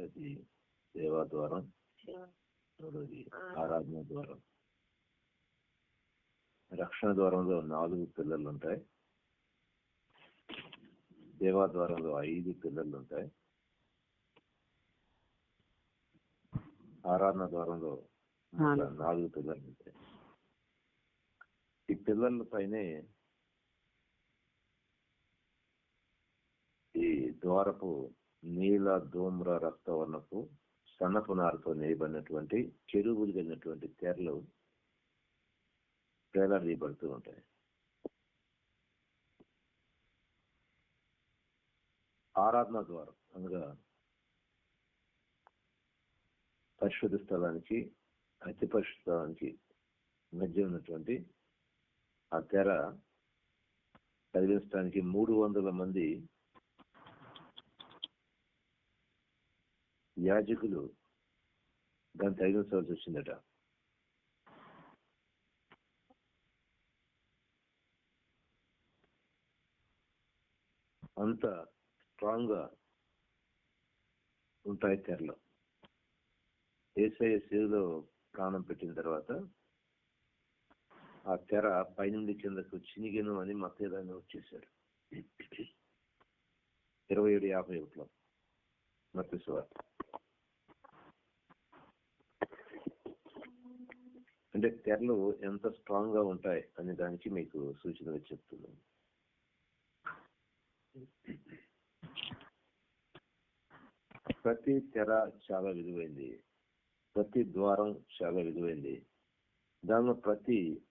రెండోది సేవా ద్వారం మూడోది ఆరాధన ద్వారం. రక్షణ ద్వారంలో నాలుగు పిల్లలు ఉంటాయి సేవా ద్వారంలో ఐదు పిల్లలు ఉంటాయి ఆరాధన ద్వారంలో నాలుగు. పిల్లలు ఉంటాయి ఈ పిల్లల పైనే ఈ ద్వారపు నీల ధూమ్ర రక్తవర్ణపు సన్నపు నారుతో నేయబడినటువంటి చెరువులు కలిగినటువంటి తెరలు వేలాడదీయబడుతూ ఉంటాయి. ఆరాధన ద్వారం అనగా పరిశుద్ధ స్థలానికి అతి పరిశుద్ధ స్థలానికి మధ్య ఉన్నటువంటి ఆ తెర కదిలించడానికి మూడు వందల మంది యాజకులు దాన్ని తగిలించవలసి వచ్చిందట. అంత స్ట్రాంగ్గా ఉంటాయి తెరలో. ఏసఐ సేవలో ప్రాణం పెట్టిన తర్వాత ఆ తెర పైనుండి కిందకు చినిగెను అని మతేదాన్ని వచ్చేసాడు ఇరవై ఏడు యాభై ఒకటిలో మత్స్వార్త అంటే తెరలు ఎంత స్ట్రాంగ్గా ఉంటాయి అనే దానికి మీకు సూచనలు చెప్తున్నాను. ప్రతి తెర చాలా విలువైంది. ప్రతి ద్వారం చాలా విలువైంది. దానిలో ప్రతి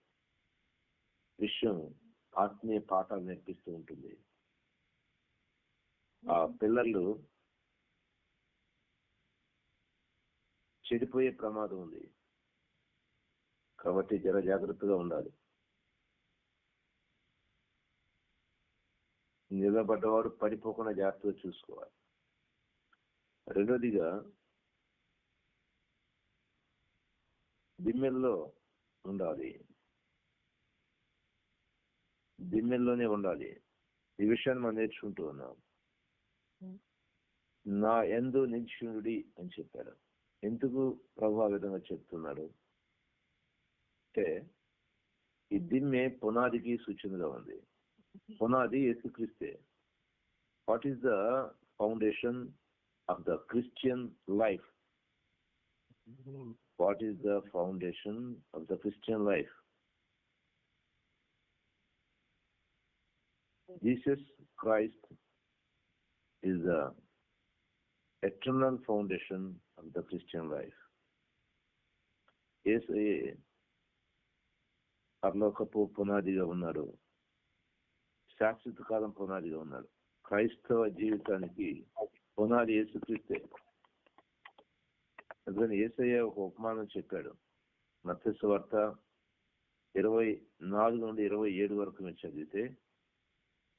విషయం ఆత్మీయ పాఠాలు నేర్పిస్తూ ఉంటుంది. ఆ పిల్లలు చెడిపోయే ప్రమాదం ఉంది. కాబట్టి జర జాగ్రత్తగా ఉండాలి. నిలబడ్డవాడు పడిపోకుండా జాగ్రత్తగా చూసుకోవాలి. రెండోదిగా దిమ్మెల్లో ఉండాలి. దిమ్మెల్లోనే ఉండాలి. ఈ విషయాన్ని మనం నేర్చుకుంటూ ఉన్నాం. నా ఎందు నిశ్చునుడి అని చెప్పాడు. ఎందుకు ప్రభు ఆ విధంగా చెప్తున్నాడు? అంటే ఈ దిమ్మె పునాదికి సూచనగా ఉంది పునాది యేసుక్రీస్తే what is the foundation of the Christian life what is the foundation of the Christian life Jesus Christ is the eternal foundation of the Christian life. ఏసయ్యే పరలోకపు పునాదిగా ఉన్నాడు. శాశ్వత కాలం పునాదిగా ఉన్నాడు. క్రైస్తవ జీవితానికి పునాది యేసుక్రీస్తే. అందుకని ఏసయ్య ఒక ఉపమానం చెప్పాడు. మత్స్య వార్త ఇరవై నాలుగు నుండి ఇరవై ఏడు వరకు మీరు చదివితే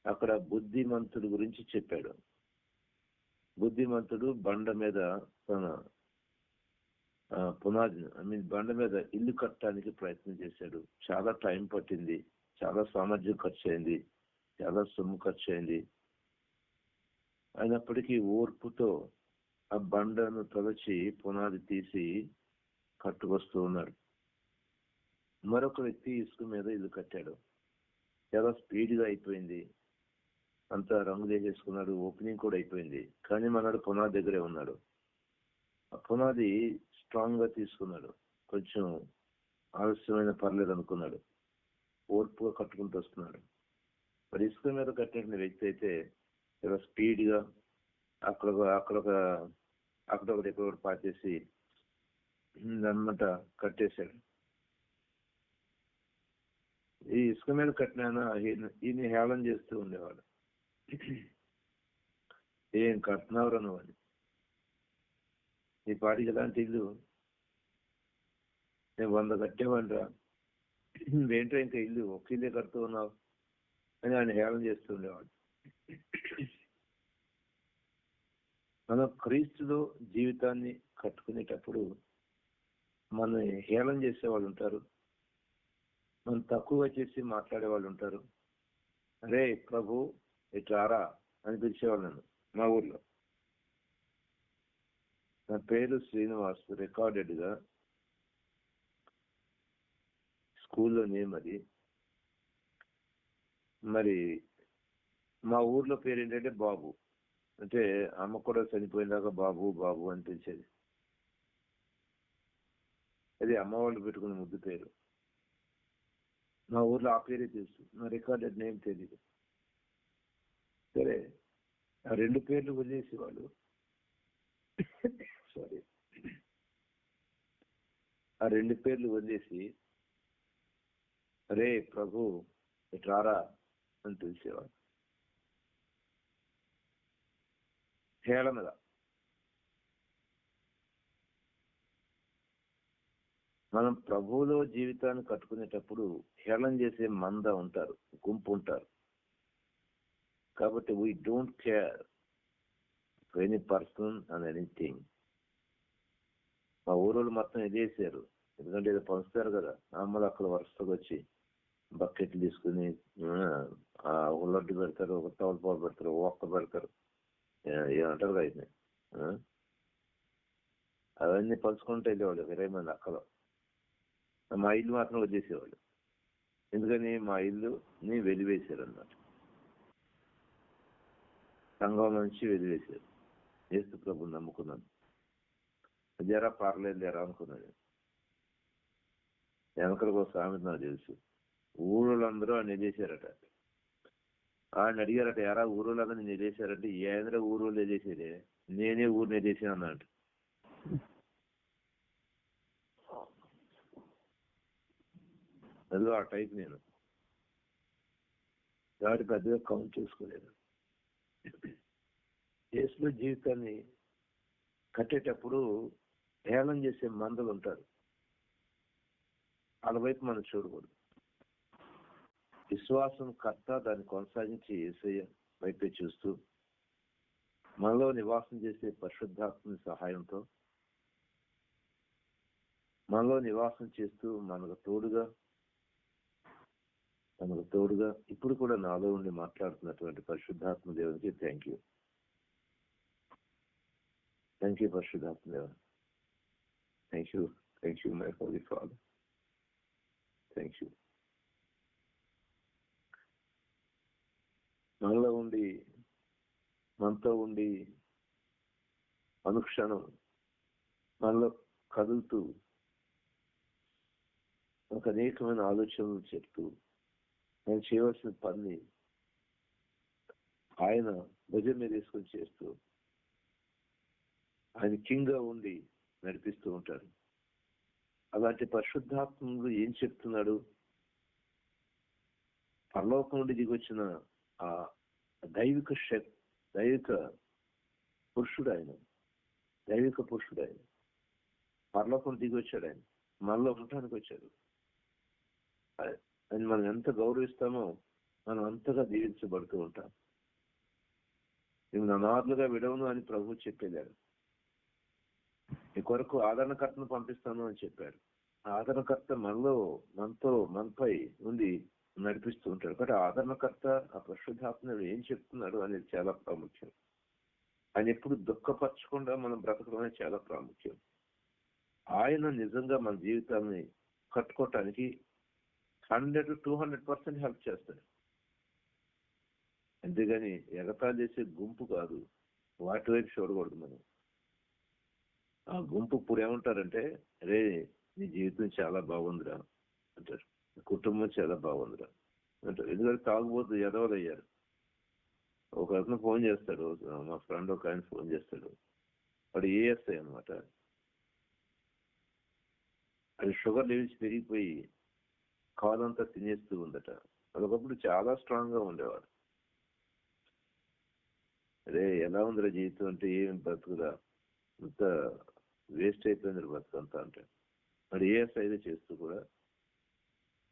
అక్కడ బుద్ధిమంతుడి గురించి చెప్పాడు. బుద్ధిమంతుడు బండ మీద తన పునాది ఐ మీన్ బండ మీద ఇల్లు కట్టడానికి ప్రయత్నం చేశాడు. చాలా టైం పట్టింది. చాలా సామర్థ్యం ఖర్చు అయింది చాలా సొమ్ము ఖర్చు అయింది అయినప్పటికీ ఓర్పుతో ఆ బండను తలచి పునాది తీసి కట్టుకొస్తూ ఉన్నాడు. మరొక వ్యక్తి ఇసుక మీద ఇల్లు కట్టాడు. చాలా స్పీడ్గా అయిపోయింది. అంతా రంగు వేసేసుకున్నాడు ఓపెనింగ్ కూడా అయిపోయింది. కానీ మనడు పునాది దగ్గరే ఉన్నాడు. ఆ పునాది స్ట్రాంగ్గా తీసుకున్నాడు. కొంచెం ఆలస్యమైన పర్లేదు అనుకున్నాడు. ఓర్పుగా కట్టుకుంటూ వస్తున్నాడు. మరి ఇసుక మీద కట్టిన వ్యక్తి అయితే చాలా స్పీడ్గా అక్కడ అక్కడ ఒక అక్కడ ఒకటి ఎక్కడ ఒకటి పాచేసి అనమాట కట్టేశాడు. ఈ ఇసుక మీద కట్టిన ఈయన హేళన చేస్తూ ఉండేవాడు. ఏం కట్టినవరు నువ్వు అని. నీ పాటికి ఎలాంటి ఇల్లు? నేను వంద కట్టేవాడిరా ఏంటో ఇంకా ఇల్లు? ఒక ఇల్లే కడుతూ ఉన్నావు అని ఆయన హేళన చేస్తుండేవాడు మనం క్రీస్తులో జీవితాన్ని కట్టుకునేటప్పుడు మన హేళన చేసే వాళ్ళు ఉంటారు. మనం తక్కువగా చేసి మాట్లాడే వాళ్ళు ఉంటారు. అరే ప్రభు ఇట్లారా అని పిలిచేవాళ్ళు నన్ను మా ఊర్లో. నా పేరు శ్రీనివాస్ రికార్డెడ్గా స్కూల్లో నేమ్ అది మరి మా ఊర్లో పేరు ఏంటంటే బాబు. అంటే అమ్మ కూడా చనిపోయినాక బాబు బాబు అని పిలిచేది. అది అమ్మ వాళ్ళు పెట్టుకున్న ముద్దు పేరు. మా ఊర్లో ఆ పేరే తెలుసు. నా రికార్డెడ్ నేమ్ తెలియదు సరే ఆ రెండు పేర్లు వదిలేసి వాళ్ళు. సారీ. ఆ రెండు పేర్లు వదిలేసి రే ప్రభు ఇట్రారా అని పిలిచేవాడు. హేళనగా. మనం ప్రభువులో జీవితాన్ని కట్టుకునేటప్పుడు హేళన చేసే మంద ఉంటారు గుంపు ఉంటారు. కాబట్టి we don't care any person and anything మా ఊరోళ్ళు మొత్తం ఎదేసారు ఎందుకంటే ఇది పంచుతారు కదా అమ్మలు అక్కడ వరుసగా వచ్చి బకెట్లు తీసుకుని ఆ ఉల్లడ్డు పెడతారు ఒక తవల పాలు పెడతారు ఒక్క పెడతారు. ఏమంటారు కదా అవన్నీ పంచుకుంటే వెళ్ళేవాళ్ళు ఇరవై మంది అక్కలో. మా ఇల్లు మాత్రం వదిలేసేవాళ్ళు. ఎందుకని? మా ఇల్లుని వెలివేశారు అన్నమాట సంఘం నుంచి వెలివేశారు. ఏసు ప్రభు నమ్ముకున్నాను. జరా పర్లేదు లేరా అనుకున్నాడు. వెనకలకు ఒక సామెత నాకు తెలుసు. ఊరోళ్ళందరూ ఆయన చేశారట. ఆయన అడిగారట ఎరా ఊరోళ్ళందరూ నేను చేశారంటే ఏంద్ర ఊరోళ్ళు చేసేదే? నేనే ఊరిని చేసాను అన్నట్టు అదిగో ఆ టైప్ నేను. దాడి పెద్దగా కౌంట్ చేసుకోలేదు. కేసులో జీవితాన్ని కట్టేటప్పుడు హేళం చేసే మందలు ఉంటారు. వాళ్ళ వైపు మనం చూడకూడదు. విశ్వాసం కర్త దాన్ని కొనసాగించి ఏసయ్య వైపే చూస్తూ మనలో నివాసం చేసే పరిశుద్ధాత్మని సహాయంతో మనలో నివాసం చేస్తూ మనకు తోడుగా మనకు తోడుగా ఇప్పుడు కూడా నాలో ఉండి మాట్లాడుతున్నటువంటి పరిశుద్ధాత్మ దేవునికి థ్యాంక్ యూ థ్యాంక్ యూ పరిశుద్ధాత్మ దేవుని thank you thank you my Holy Father. Thank you మనలో ఉండి మనతో ఉండి అనుక్షణం మనలో కదులుతూ ఒక అనేకమైన ఆలోచనలు చెప్తూ నేను చేయవలసిన పని ఆయన భుజం మీద తీసుకొని చేస్తూ ఆయన కింగ్గా ఉండి నడిపిస్తూ ఉంటారు. అలాంటి పరిశుద్ధాత్మలు ఏం చెప్తున్నాడు? పరలోకం నుండి దిగొచ్చిన ఆ దైవిక శక్ దైవిక పురుషుడు ఆయన దైవిక పురుషుడు ఆయన పరలోకం దిగి వచ్చాడు ఆయన. మనలో ఉండటానికి వచ్చాడు. ఆయన మనం ఎంత గౌరవిస్తామో మనం అంతగా దీవించబడుతూ ఉంటాం. నేను అనాథలుగా విడవను అని ప్రభు చెప్పేదాడు ఈ కొరకు ఆదరణకర్తను పంపిస్తాను అని చెప్పాడు. ఆదరణకర్త మనలో మనతో మనపై ఉండి నడిపిస్తూ ఉంటాడు. కాబట్టి ఆదరణకర్త ఆ పరిశుద్ధాత్మడు ఏం చెప్తున్నాడు అనేది చాలా ప్రాముఖ్యం. ఆయన ఎప్పుడు దుఃఖపరచకుండా మనం బ్రతకడం అనేది చాలా ప్రాముఖ్యం. ఆయన నిజంగా మన జీవితాన్ని కట్టుకోవటానికి hundred two hundred percent help చేస్తాడు. అంతేగాని ఎగతాలు చేసే గుంపు కాదు. వాటి వైపు చూడకూడదు మనం. ఆ గుంపు ఇప్పుడు ఏమంటారంటే రే నీ జీవితం చాలా బాగుందిరా అంటారు. కుటుంబం చాలా బాగుందిరా అంటారు. ఎందుకంటే తాగుబోతు ఎదవలు అయ్యారు ఒక అతను ఫోన్ చేస్తాడు మా ఫ్రెండ్ ఒక ఆయన ఫోన్ చేస్తాడు. వాడు ఏఎస్ఐ అనమాట అది షుగర్ లెవెల్స్ పెరిగిపోయి కాలంతా తినేస్తూ ఉందట. అదొకప్పుడు చాలా స్ట్రాంగ్గా ఉండేవాడు. అరే ఎలా ఉందిరా జీవితం అంటే ఏం బతుకురా అంత వేస్ట్ అయిపోయింది బతుకంతా అంటే. మరి ఏ సైజు చేస్తూ కూడా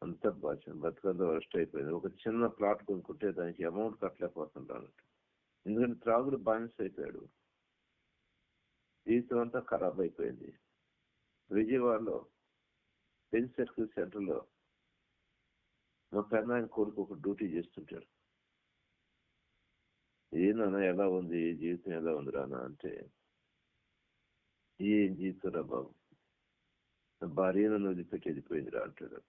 అంత బతుకంతా వరస్ట్ అయిపోయింది. ఒక చిన్న ప్లాట్ కొనుక్కుంటే దానికి అమౌంట్ కట్టలేకపోతుంటాను ఎందుకంటే త్రాగుడు బానిస అయిపోయాడు. జీవితం అంతా ఖరాబ్ అయిపోయింది. విజయవాడలో పెన్ సర్కిల్ సెంటర్లో మా పెన్నాయన కొడుకు ఒక డ్యూటీ చేస్తుంటాడు. ఏనా ఎలా ఉంది? జీవితం ఎలా ఉంది రానా అంటే ఏం జీవితారా బాబు నా భార్యను వదిలిపెట్టి వెళ్ళిపోయిందిరా అంటాడు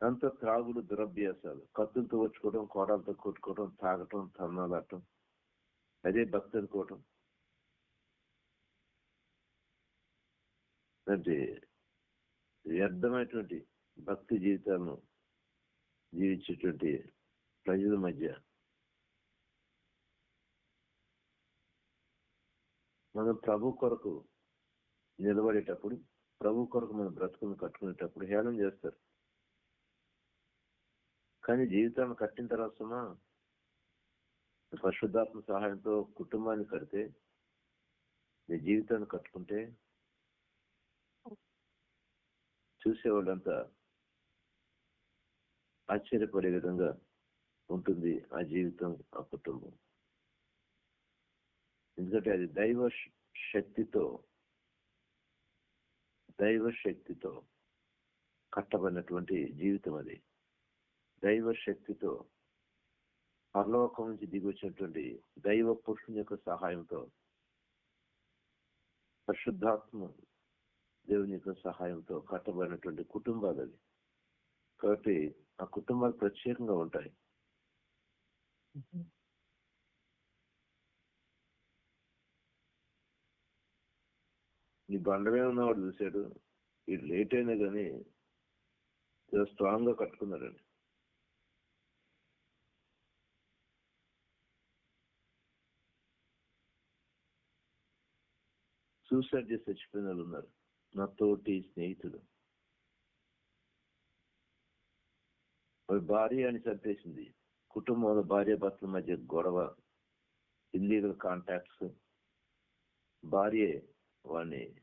అంత త్రాగుడు దురభ్యాసాలు కత్తులతో వచ్చుకోవడం కోడలతో కొట్టుకోవడం తాగటం తన్నాలటం అదే భక్తి అనుకోవటం అంటే వ్యర్థమైనటువంటి భక్తి జీవితాలను జీవించేటువంటి ప్రజల మధ్య మనం ప్రభు కొరకు నిలబడేటప్పుడు ప్రభు కొరకు మనం బ్రతుకుని కట్టుకునేటప్పుడు హేళన చేస్తారు. కానీ జీవితాన్ని కట్టిన తర్వాత పరిశుద్ధాత్మ సహాయంతో కుటుంబాన్ని కడితే నీ జీవితాన్ని కట్టుకుంటే చూసేవాళ్ళంతా ఆశ్చర్యపడే విధంగా ఉంటుంది ఆ జీవితం ఆ కుటుంబం. ఎందుకంటే అది దైవ శక్తితో దైవ శక్తితో కట్టబడినటువంటి జీవితం అది. దైవ శక్తితో పరలోకం నుంచి దిగి వచ్చినటువంటి దైవ పురుషుని యొక్క సహాయంతో పరిశుద్ధాత్మ దేవుని యొక్క సహాయంతో కట్టబడినటువంటి కుటుంబాలు అవి. కాబట్టి ఆ కుటుంబాలు ప్రత్యేకంగా ఉంటాయి. నీ బండమే ఉన్నవాడు చూశాడు. వీడు లేట్ అయినా కానీ స్ట్రాంగ్గా కట్టుకున్నాడండి. సూసైడ్ చేసి చచ్చిపోయిన వాళ్ళు ఉన్నారు. నా తోటి స్నేహితుడు. వాడి భార్య అని చంపేసింది. కుటుంబంలో భార్య భర్తల మధ్య గొడవ ఇల్లీగల్ కాంటాక్ట్స్. భార్య వాడిని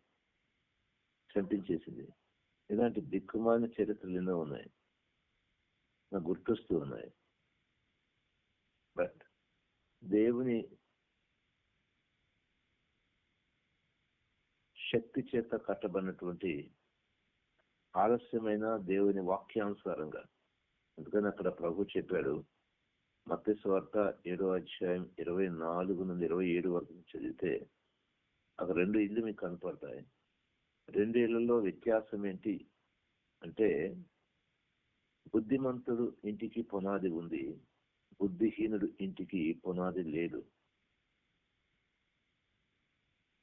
చంపించేసింది ఇలాంటి దిక్కుమాలిన చరిత్రలు ఎన్నో ఉన్నాయి. నాకు గుర్తొస్తూ ఉన్నాయి. బట్ దేవుని శక్తి చేత కట్టబడినటువంటి ఆలస్యమైన దేవుని వాక్యానుసారంగా. అందుకని అక్కడ ప్రభు చెప్పాడు మత్స్వార్త ఏడో అధ్యాయం ఇరవై నాలుగు నుండి ఇరవై ఏడు వరకు చదివితే అక్కడ రెండు ఇల్లు మీకు కనపడతాయి. రెండేళ్ళలో వ్యత్యాసం ఏంటి? అంటే బుద్ధిమంతుడు ఇంటికి పునాది ఉంది. బుద్ధిహీనుడు ఇంటికి పునాది లేదు.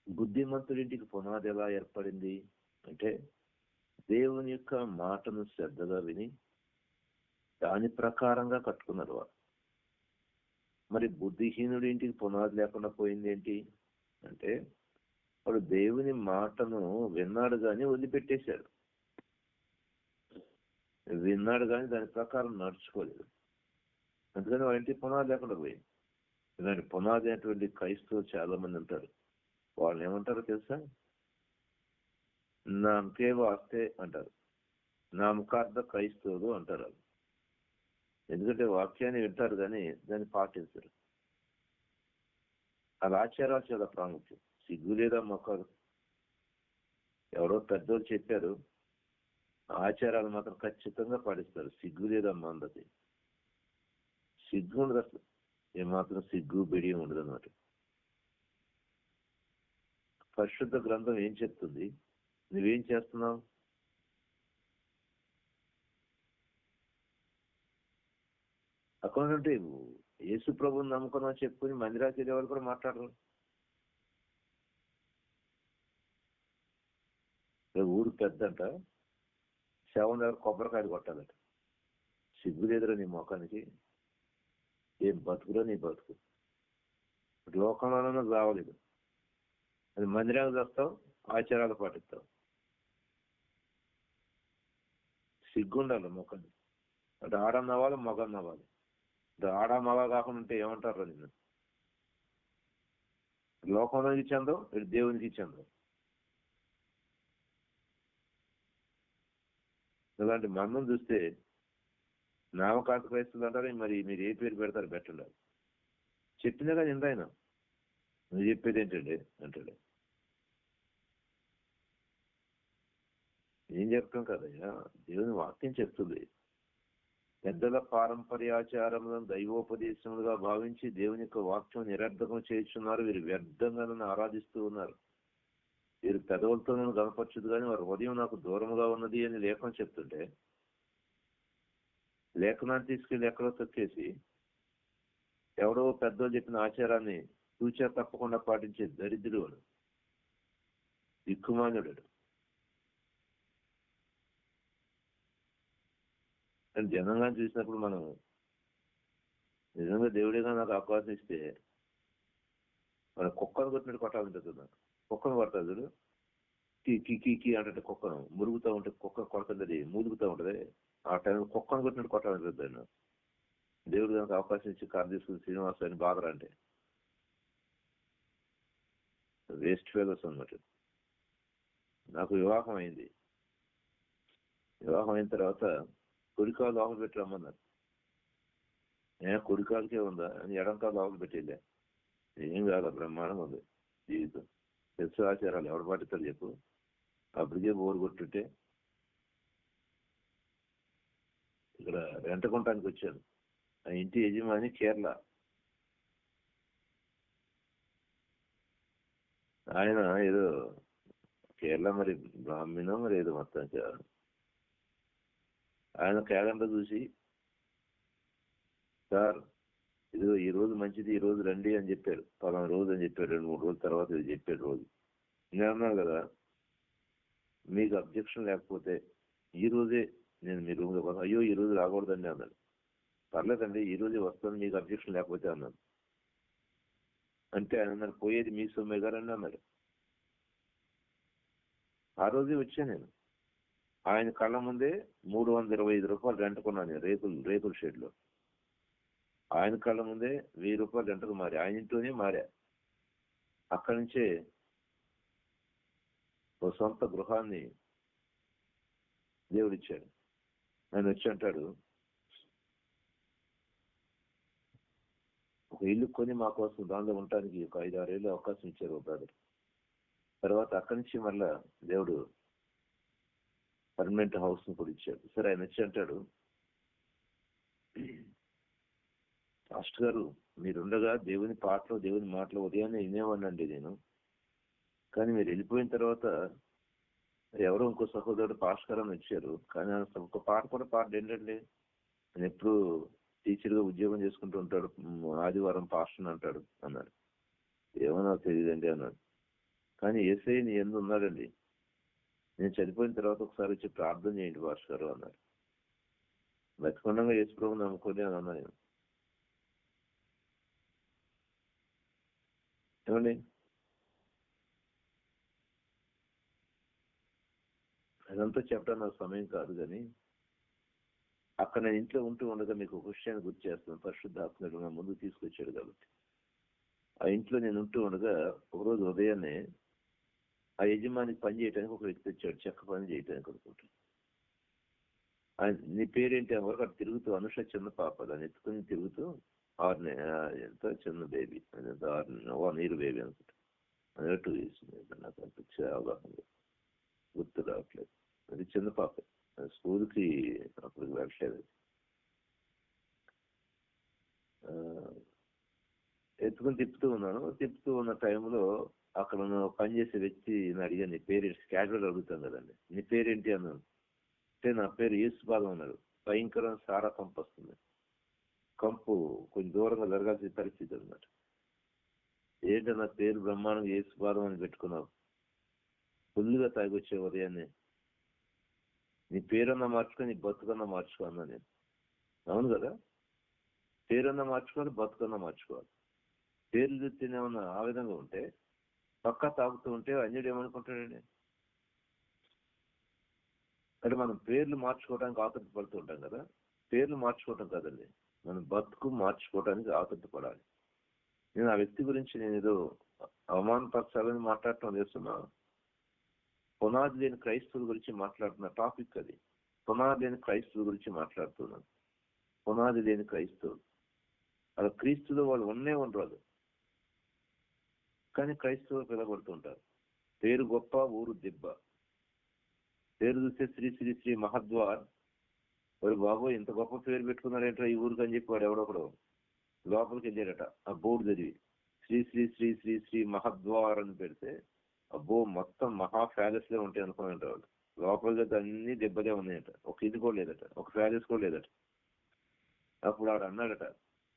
బుద్ధిమంతుడి ఇంటికి పునాది ఎలా ఏర్పడింది? అంటే దేవుని యొక్క మాటను శ్రద్ధగా విని దాని ప్రకారంగా కట్టుకున్నారు వారు. మరి బుద్ధిహీనుడి ఇంటికి పునాది లేకుండా పోయింది ఏంటి? అంటే వాడు దేవుని మాటను విన్నాడు కానీ వదిలిపెట్టేశాడు. విన్నాడు కానీ దాని ప్రకారం నడుచుకోలేదు. అందుకని వాడింటి పునాది లేకుండా పోయింది. ఇలాంటి పునాది అయినటువంటి క్రైస్తవులు చాలా మంది ఉంటారు. వాళ్ళు ఏమంటారు తెలుసా? నామకే వాస్తే అంటారు. నామకార్థ క్రైస్తవులు అంటారు ఎందుకంటే వాక్యాన్ని వింటారు కానీ దాన్ని పాటించరు. అలా ఆచారాలు చాలా ప్రాముఖ్యం. సిగ్గులేదా మొక్కలు? ఎవరో పెద్దోళ్ళు చెప్పారు ఆచారాలు మాత్రం ఖచ్చితంగా పాటిస్తారు. సిగ్గు లేదా మందది సిగ్గు ఉండదు అసలు. ఏమాత్రం సిగ్గు బిడియం ఉండదు అన్నమాట పరిశుద్ధ గ్రంథం ఏం చెప్తుంది? నువ్వేం చేస్తున్నావు? అక్కడ యేసు ప్రభుని నమ్ముకున్నావు చెప్పుకుని మందిరాకి వెళ్ళేవాళ్ళు కూడా మాట్లాడరు. ఊరు పెద్దంట శవం దగ్గర కొబ్బరికాయలు కొట్టాలట. సిగ్గు లేదురా నీ మొఖానికి. ఏం బతుకురా నీ బతుకు? లోకంలోనూ రావలేదు. అది మందిరానికి వస్తావు ఆచారాలు పాటిస్తావు. సిగ్గుండాలి ముఖాన్ని అంటే ఆడన్నవాలి మగన్నవాలి నవ్వాలి. ఆడ మగ కాకుండా ఉంటే ఏమంటారు నిన్ను? లోకంలోకి చెందవు ఇటు దేవునికి చెందవు ఇలాంటి మరణం చూస్తే నామకాంత క్రైస్తులు అంటారు మరి మీరు ఏ పేరు పెడతారు పెట్టండి చెప్పినా కానీ ఎంత ఆయన నువ్వు చెప్పేది ఏంటండి అంటాడు. ఏం చెప్తాం కదయ్యా? దేవుని వాక్యం చెప్తుంది. పెద్దల పారంపర్యాచారములను దైవోపదేశములుగా భావించి దేవుని యొక్క వాక్యం నిరర్ధకం చేస్తున్నారు వీరు వ్యర్థంగా నన్ను ఆరాధిస్తూ ఉన్నారు. వీరు పెదవులతో నేను కనపరచదు కానీ వారి హృదయం నాకు దూరంగా ఉన్నది అని లేఖనం చెప్తుంటే లేఖనాన్ని తీసుకెళ్ళి ఎక్కడో తొక్కేసి ఎవడో పెద్దోళ్ళు చెప్పిన ఆచారాన్ని తూచా తప్పకుండా పాటించే దరిద్రుడు వాడు. దిక్కుమానుడు కానీ జనంగా చూసినప్పుడు మనం నిజంగా దేవుడిగా నాకు అవకాశం ఇస్తే మన కుక్కను కొట్టినట్టు కొట్టాలంటుంది నాకు కుక్కను పడుతుంది చూడు. కీ కీ కీ అంటే కుక్కను. మురుగుతూ ఉంటే కుక్క కొడుతుంది మూలుగుతూ ఉంటది. ఆ టైంలో కుక్కను కొట్టినట్టు కొట్టాలంటుంది దాన్ని. దేవుడు దానికి అవకాశం ఇచ్చి కారు తీసుకుని శ్రీనివాస్ అని బాధరా అంటే. వేస్ట్ ఫెలోస్ అన్నమాట. నాకు వివాహం అయింది. వివాహం అయిన తర్వాత కుడికాలు లోపల పెట్టి రమ్మన్నారు. ఏ కుడికాలకే ఉందా? అని ఎడంకాలు లోపల పెట్టిలే ఏం కాదు బ్రహ్మాండం ఉంది జీవితం. ఎస్ ఆచారాలు ఎవరు పాటిస్తారు చెప్పు. అప్పటికే బోరు కొట్టుంటే ఇక్కడ రెంట కొనడానికి వచ్చారు. ఆ ఇంటి యజమాని కేరళ. ఆయన ఏదో కేరళ మరి బ్రాహ్మణ మరి ఏదో మొత్తం ఆయన క్యాలెండర్ చూసి సార్ ఇది ఈ రోజు మంచిది ఈ రోజు రండి అని చెప్పారు పలానా రోజు అని చెప్పారు రెండు మూడు రోజుల తర్వాత ఇది చెప్పారు రోజు. నేను అన్నాను కదా మీకు అబ్జెక్షన్ లేకపోతే ఈ రోజే నేను మీ రూమ్లో కోసం అయ్యో ఈ రోజు రాకూడదండి అన్నాడు. పర్లేదండి ఈ రోజే వస్తాను మీకు అబ్జెక్షన్ లేకపోతే అన్నాను అంటే ఆయన అన్నారు పోయేది మీ సొమ్మే గారండి అన్నాడు. ఆ రోజే వచ్చాను నేను. ఆయన కళ్ళ ముందే మూడు వందల ఇరవై ఐదు రూపాయలు రెంట్ కొన్నాను నేను రేకులు రేకుల షెడ్లో. ఆయన కళ్ళ ముందే వెయ్యి రూపాయలు రెంట్కు మారి. ఆయన ఇంట్లోనే మారా. అక్కడి నుంచే ఓ సొంత గృహాన్ని దేవుడిచ్చాడు. ఆయన వచ్చి అంటాడు ఒక ఇల్లు కొని మా కోసం దానిలో ఉండటానికి ఒక ఐదు ఆరు ఏళ్ళు అవకాశం ఇచ్చారు ఓ బ్రదర్ తర్వాత అక్కడి నుంచి మళ్ళా దేవుడు పర్మనెంట్ హౌస్ కూడా ఇచ్చాడు. సరే ఆయన వచ్చి అంటాడు పాస్టర్ గారు మీరుండగా దేవుని పాటలు దేవుని మాటలు ఉదయాన్నే వినేవాడినండి నేను. కానీ మీరు వెళ్ళిపోయిన తర్వాత ఎవరో ఇంకో సహోదరుడు పాస్టర్ ఇచ్చారు వచ్చారు. కానీ ఆయన ఒక పాట కూడా పాట ఏంటండి నేను ఎప్పుడు టీచర్గా ఉద్యోగం చేసుకుంటూ ఉంటాడు. ఆదివారం పాస్టర్ అంటాడు అన్నాడు. ఏమో నాకు తెలియదండి అన్నాడు. కానీ ఏసై నీ ఎందు ఉన్నాడండి. నేను చనిపోయిన తర్వాత ఒకసారి వచ్చి ప్రార్థన చేయండి పాస్టర్ గారు అన్నాడు. బతికొండగా యేసు ప్రభు అని అన్నాను ఏమండి అదంతా చెప్పడం నాకు సమయం కాదు కానీ అక్కడ నేను ఇంట్లో ఉంటూ ఉండగా మీకు ఒక విషయాన్ని గుర్తు చేస్తాను. పరిశుద్ధాత్మడు నా ముందు తీసుకొచ్చాడు కాబట్టి. ఆ ఇంట్లో నేను ఉంటూ ఉండగా ఒకరోజు ఉదయాన్నే ఆ యజమాని పని చేయడానికి ఒక వ్యక్తి వచ్చాడు. చెక్క పని చేయడానికి అనుకుంటాను ఆయన నీ పేరేంటి అని వరకు అటు తిరుగుతూ అనుష చిన్న పాప దాన్ని ఎత్తుకుని తిరుగుతూ ఆరు ఎంతో ఎంత చిన్న బేబీ ఎంత ఆరు వన్ ఇయర్ బేబీ అనుకుంటా. అదే టూ ఇయర్స్ నాకు అంత అవగాహన గుర్తు రావట్లేదు. అది చిన్న పాప. స్కూల్కి అప్పటికి వెళ్ళట్లేదు ఆ, ఎత్తుకుని తిప్పుతూ ఉన్నాను. తిప్పుతూ ఉన్న టైంలో అక్కడ ఉన్న పనిచేసే వ్యక్తి అడిగాను నీ పేరెంట్స్ క్యాజువల్ అడుగుతాను కదండి. నీ పేరేంటి అన్నాను. అంటే నా పేరు యేసు బాధం అన్నాడు. భయంకరం సారా కంపు కంపు కొంచెం దూరంగా జరగాల్సిన పరిస్థితి అన్నమాట. ఏంటన్నా పేరు బ్రహ్మాండం ఏసుపాదం అని పెట్టుకున్నావు. ఫుల్గా తాగొచ్చే ఉదయాన్నే. నీ పేరన్నా మార్చుకొని నీ బతుకన్నా మార్చుకో అన్నా నేను. అవును కదా? పేరన్నా మార్చుకోవాలి బతుకన్నా మార్చుకోవాలి. పేర్లు చూస్తేనే ఏమన్నా ఆ విధంగా ఉంటే పక్కా తాగుతూ ఉంటే అన్యుడు ఏమనుకుంటాడండి అంటే మనం పేర్లు మార్చుకోవడానికి ఆతృత పడుతూ ఉంటాం కదా? పేర్లు మార్చుకోవటం కదండి. మన బతుకు మార్చుకోవడానికి ఆతృతపడాలి. నేను ఆ వ్యక్తి గురించి నేను ఏదో అవమానపరచాలని మాట్లాడటం చేస్తున్నా పునాది లేని క్రైస్తవుల గురించి మాట్లాడుతున్న టాపిక్ అది. పునాది లేని క్రైస్తవుల గురించి మాట్లాడుతున్నాను. పునాది లేని క్రైస్తవులు. అలా క్రీస్తులో వాళ్ళు ఉన్నే ఉండరు కానీ క్రైస్తవులు పిలబడుతుంటారు పేరు గొప్ప ఊరు దిబ్బ. పేరు చూస్తే శ్రీ శ్రీ శ్రీ మహద్వార్. మరి బాబు ఇంత గొప్ప పేరు పెట్టుకున్నాడేంట్రా ఈ ఊరికి అని చెప్పి వాడు ఎవడొకడు? లోపలికి వెళ్ళాడట ఆ బోర్డు చదివి. శ్రీ శ్రీ శ్రీ శ్రీ శ్రీ మహద్వార్ అని పెడితే అబ్బో మొత్తం మహా ప్యాలెస్లో ఉంటాయి అనుకున్నాడు వాళ్ళు లోపల అన్ని దెబ్బలే ఉన్నాయట. ఒక ఇది కూడా లేదట ఒక ప్యాలెస్ కూడా లేదట. అప్పుడు ఆడు అన్నాడట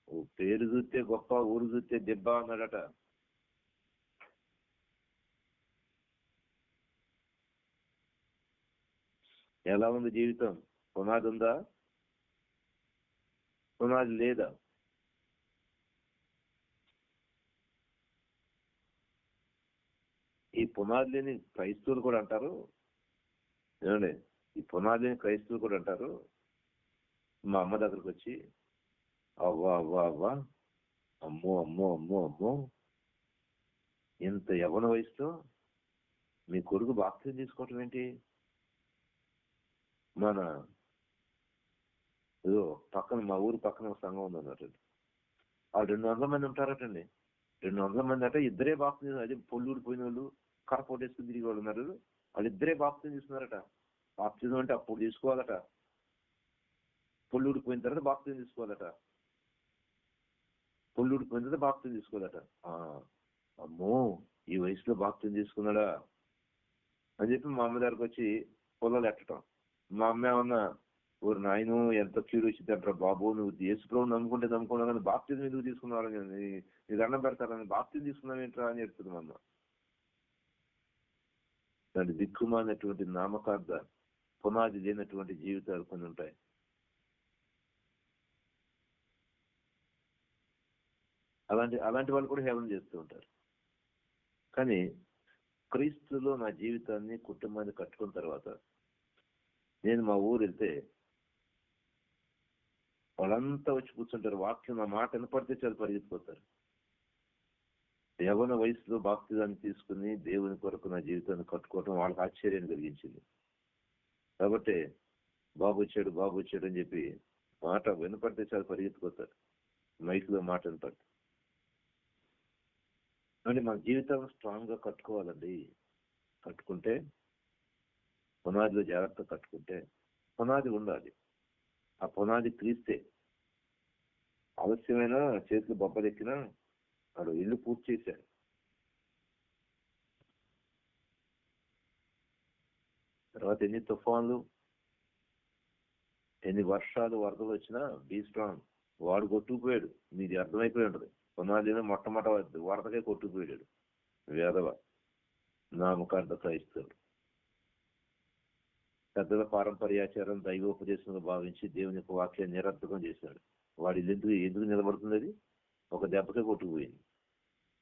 ఓ పేరు చూస్తే గొప్ప ఊరు చూస్తే దెబ్బ అన్నాడట. ఎలా ఉంది జీవితం? పునాది ఉందా పునాది లేదా ఈ పునాది లేని క్రైస్తవులు కూడా అంటారు ఏమండి ఈ పునాది లేని క్రైస్తవులు కూడా అంటారు మా అమ్మ దగ్గరకు వచ్చి అవ్వా అవ్వా అవ్వా అమ్మో అమ్మో అమ్మో అమ్మో ఇంత యవన వయసులో మీ కొడుకు బాప్తిజం తీసుకోవటం ఏంటి మన ఏదో పక్కన మా ఊరు పక్కన ఒక సంఘం ఉందన్నట్టు ఆ రెండు వందల మంది ఉంటారటండి. రెండు వందల మంది అంటే ఇద్దరే బాప్తిజం అదే పొల్లూరు పోయిన వాళ్ళు కరపోటు వేసుకుని తిరిగి వాళ్ళు ఉన్నారు వాళ్ళు ఇద్దరే బాప్తిజం తీసుకున్నారట. బాప్తిజం అంటే అప్పుడు తీసుకోవాలట. పొల్లూరు పోయిన తర్వాత బాప్తిజం తీసుకోవాలట. పొల్లూరు పోయిన తర్వాత బాప్తిజం తీసుకోవాలట. ఆ, అమ్మో ఈ వయసులో బాప్తిజం తీసుకున్నాడా? అని చెప్పి మా అమ్మ దగ్గరకు వచ్చి పొలాలు ఎట్టడం. మా అమ్మ ఏమన్నా ఊరు నాయన ఎంత క్యూరియాసిటీ అంటారు బాబు? నువ్వు యేసుప్రభు నమ్ముకుంటే నమ్ముకున్నావు కానీ బాప్తిజం ఎందుకు తీసుకున్నావు నీ దండం పెడతారని బాప్తిజం తీసుకున్నావు ఏంట్రా అని చెప్తుంది మమ్మ అమ్మ. దాని దిక్కుమానటువంటి నామకార్థ పునాది లేనటువంటి జీవితాలు కొన్ని ఉంటాయి. అలాంటి అలాంటి వాళ్ళు కూడా హేళన చేస్తూ ఉంటారు. కానీ క్రీస్తులో నా జీవితాన్ని కుటుంబాన్ని కట్టుకున్న తర్వాత నేను మా ఊరు వెళ్తే వాళ్ళంతా వచ్చి కూర్చుంటారు వాక్యం నా మాట వినపడితే చాలా పరిగెత్తిపోతారు. యవన వయసులో బాప్తిదాన్ని తీసుకుని దేవుని కొరకు నా జీవితాన్ని కట్టుకోవటం వాళ్ళకి ఆశ్చర్యం కలిగించింది. కాబట్టి బాబు వచ్చాడు బాబు వచ్చాడు అని చెప్పి మాట వినపడితే చాలా పరిగెత్తుకోతారు మైక్లో మాట వినపడితే అంటే మన జీవితం స్ట్రాంగ్గా కట్టుకోవాలండి. కట్టుకుంటే పునాదిలో జాగ్రత్త కట్టుకుంటే పునాది ఉండాలి. ఆ పునాది క్రీస్తే ఆలస్యమైన చేతులు బొబ్బలెక్కినా వాడు ఇల్లు పూర్తి చేశాడు. తర్వాత ఎన్ని తుఫాన్లు ఎన్ని వర్షాలు వరదలు వచ్చినా బీ స్ట్రాంగ్ వాడు కొట్టుకుపోయాడు. మీది అర్థమైపోయి ఉంటది. పునాదిలో మొట్టమొదటి వరదకే కొట్టుకుపోయాడు. వేదవ నామకార్థ క్రైస్తవుడు. పెద్దల పారంపర్యాచారం దైవోపదేశంగా భావించి దేవుని యొక్క వాక్యాన్ని నిరర్థకం చేశాడు. వాడి ఎందుకు ఎందుకు నిలబడుతుంది అది? ఒక దెబ్బకే కొట్టుకుపోయింది.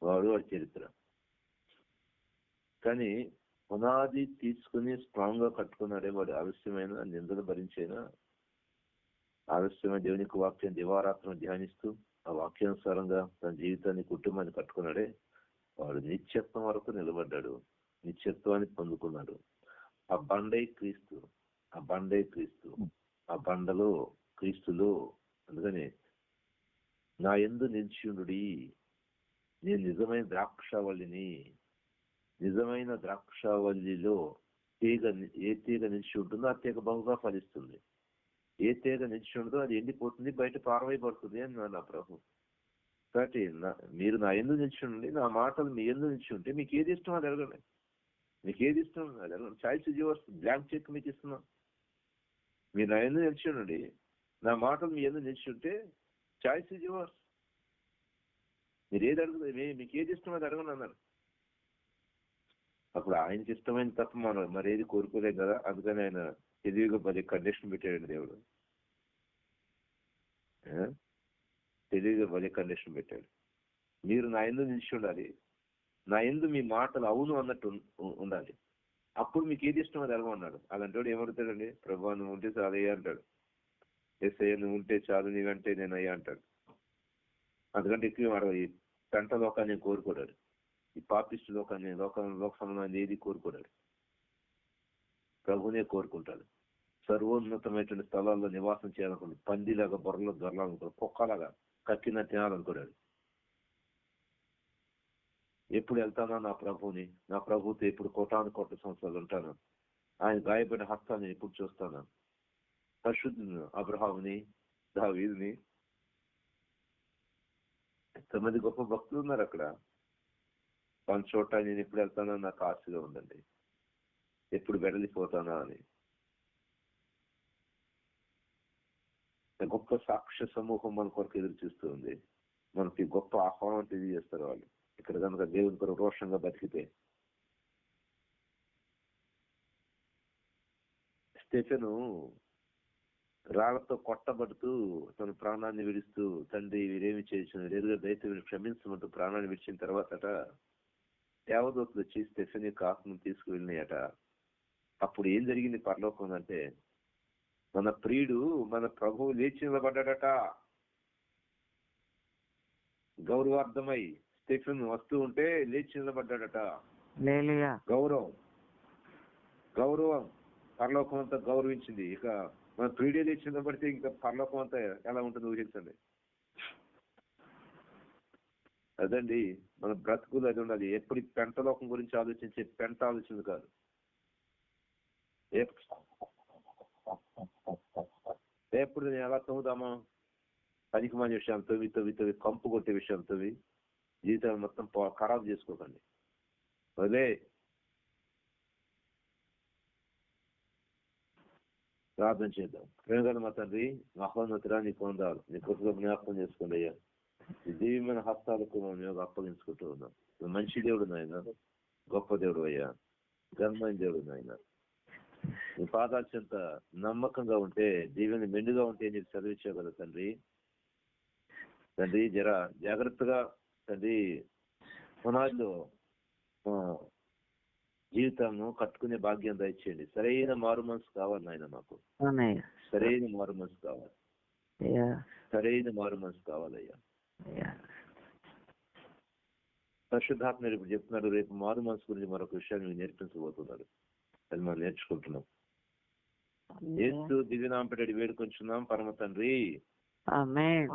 వాడు వాడి చరిత్ర. కానీ పునాది తీసుకుని స్ట్రాంగ్గా కట్టుకున్నాడే వాడు. ఆలస్యమైన నిందలు భరించైనా ఆలస్యమైన దేవుని యొక్క వాక్యం దివారాత్రం ధ్యానిస్తూ ఆ వాక్యానుసారంగా తన జీవితాన్ని కుటుంబాన్ని కట్టుకున్నాడే. వాడు నిత్యత్వం వరకు నిలబడ్డాడు. నిత్యత్వాన్ని పొందుకున్నాడు. ఆ బండే క్రీస్తు ఆ బండే క్రీస్తు ఆ బండలో క్రీస్తులో అందుకని నా ఎందు నిలిచిండుడి నేను నిజమైన ద్రాక్షావల్లిని నిజమైన ద్రాక్షావల్లిలో తీగ ఏ తీగ నిలిచి ఉంటుందో ఆ తీగ బహుగా ఫలిస్తుంది. ఏ తీగ నిలిచి ఉంటుందో అది ఎండిపోతుంది బయట పారవైపడుతుంది అని నా ప్రభు. కాబట్టి మీరు నా ఎందు నిలిచి ఉండి నా మాటలు మీ ఎందు నిలిచి ఉంటే మీకు ఏది ఇష్టం అది అడగండి. మీకు ఏది ఇష్టం చాయిస్ అడగండి చాయిస్ యువర్స్ బ్లాంక్ చెక్ మీకు ఇస్తున్నాం మీరు నా ఎందుకు నిలిచి ఉండండి నా మాటలు మీ ఎందుకు నిలిచి ఉంటే చాయిస్ ఇస్ యువర్స్ మీరు ఏది అడుగుతుంది మీ- మీకు ఏది ఇష్టం అది అడగను అన్నారు అప్పుడు ఆయనకి ఇష్టమైన తప్ప మనం మరి ఏది కోరుకోలేం కదా అందుకని ఆయన తెలివిగా పది కండిషన్ పెట్టాడు దేవుడు తెలివిగా పది కండిషన్ పెట్టాడు మీరు నా ఎందుకు నిలిచి ఉండాలి నా ఎందు మీ మాటలు అవును అన్నట్టు ఉండాలి. అప్పుడు మీకు ఏది ఇష్టం అది అడగమన్నాడు అలాంటి వాడు ఏమడుతాడండి ప్రభా నువ్వు ఉంటే చాలు అయ్యా అంటాడు. ఎస్ అయ్యా నువ్వు ఉంటే చాలు నీవంటే నేను అయ్యా అంటాడు. అందుకంటే ఎక్కువ అడగదు. ఈ పెంట లోకాన్ని కోరుకోడాడు ఈ పాపిస్ట్ లోకాన్ని లోక లోక సంబంధాన్ని ఏది కోరుకోడాడు ప్రభునే కోరుకుంటాడు. సర్వోన్నతమైనటువంటి స్థలాల్లో నివాసం చేయాలనుకున్నాడు పందిలాగా బొర్రలో దొరలాలనుకున్నాడు కుక్కలాగా కక్కిన తినాలనుకున్నాడు ఎప్పుడు వెళ్తానో నా ప్రభుని నా ప్రభుతో ఎప్పుడు కోటాను కోట్ల సంవత్సరాలు ఉంటాను. ఆయన గాయపడిన హస్తాన్ని ఎప్పుడు చూస్తాను? పరిశుద్ధుని అబ్రహాముని దావీదుని. ఎంతమంది గొప్ప భక్తులు ఉన్నారు అక్కడ. పని చోట నేను ఎప్పుడు వెళ్తానో నాకు ఆశగా ఉందండి. ఎప్పుడు వెడలిపోతానా అని. గొప్ప సాక్ష్య సమూహం మన కొరకు ఎదురు చూస్తూ ఉంది. మనకి గొప్ప ఆహ్వానం తెలియజేస్తారు వాళ్ళు. ఇక్కడ కనుక దేవుని కొరకు రోషంగా బతికితే. స్టెఫెను రాళ్ళతో కొట్టబడుతూ తన ప్రాణాన్ని విడుస్తూ తండ్రి వీరేమి చేసిన లేదుగా దయతో వీరు క్షమించమంటూ ప్రాణాన్ని విడిచిన తర్వాతట దేవదూతలు వచ్చి స్టెఫెన్ యొక్క ఆత్మను తీసుకువెళ్ళినాయట. అప్పుడు ఏం జరిగింది పరలోకం అంటే మన ప్రియుడు మన ప్రభువు లేచి నిలబడ్డాడట. గౌరవార్థమై స్టెఫెన్ వస్తూ ఉంటే లేచి నిలబడ్డాడట. గౌరవం. గౌరవం పరలోకం అంతా గౌరవించింది. ఇక మన ప్రియుడే లేచి నిలబడితే ఇంకా పరలోకం అంతా ఎలా ఉంటుందో ఊహించండి. అదండి మన బ్రతుకులు అది ఉండాలి. ఎప్పుడు ఈ పెంట లోకం గురించి ఆలోచించే పెంట ఆలోచన కాదు. ఎప్- ఎప్పుడు నేను ఎలా తవ్వుదామా పనికి మంచి విషయం తవ్వి తవ్వి తవ్వి కంపు కొట్టే విషయం తవ్వి జీవితాన్ని మొత్తం ఖరాబ్ చేసుకోకండి. వదిలే ప్రార్థన చేద్దాం. ప్రేమగల మా తండ్రి మహోన్నతురా నీ పొందాలి నీ కృపలో జ్ఞాపకం చేసుకోండి అయ్యా. ఈ దివ్యమైన హస్తాలకు మేము అప్పగించుకుంటూ ఉన్నాం. మంచి దేవుడు నాయన గొప్ప దేవుడు అయ్యా. ఘనమైన దేవుడు నాయన. నీ పాదాత్యంత నమ్మకంగా ఉంటే దీవెని మెండుగా ఉంటే నీకు చదివించావు కదా తండ్రి. తండ్రి జర జాగ్రత్తగా తండ్రి పునాదిలో ఆ, జీవితాన్ని కట్టుకునే భాగ్యం దయచేయండి. సరైన మారు మనసు కావాలి నాయన మాకు. సరైన మారు మనసు కావాలి. సరైన మారు మనసు కావాలయ్యా. పరిశుద్ధాత్మ ఇప్పుడు చెప్తున్నాడు రేపు మారు మనసు గురించి మరొక విషయాన్ని మీకు నేర్పించబోతున్నాడు అది మనం నేర్చుకుంటున్నాం. ఏసు దివ్యనాంపేట వేడుకొంచున్నాం పరమ తండ్రి. ఆమేన్.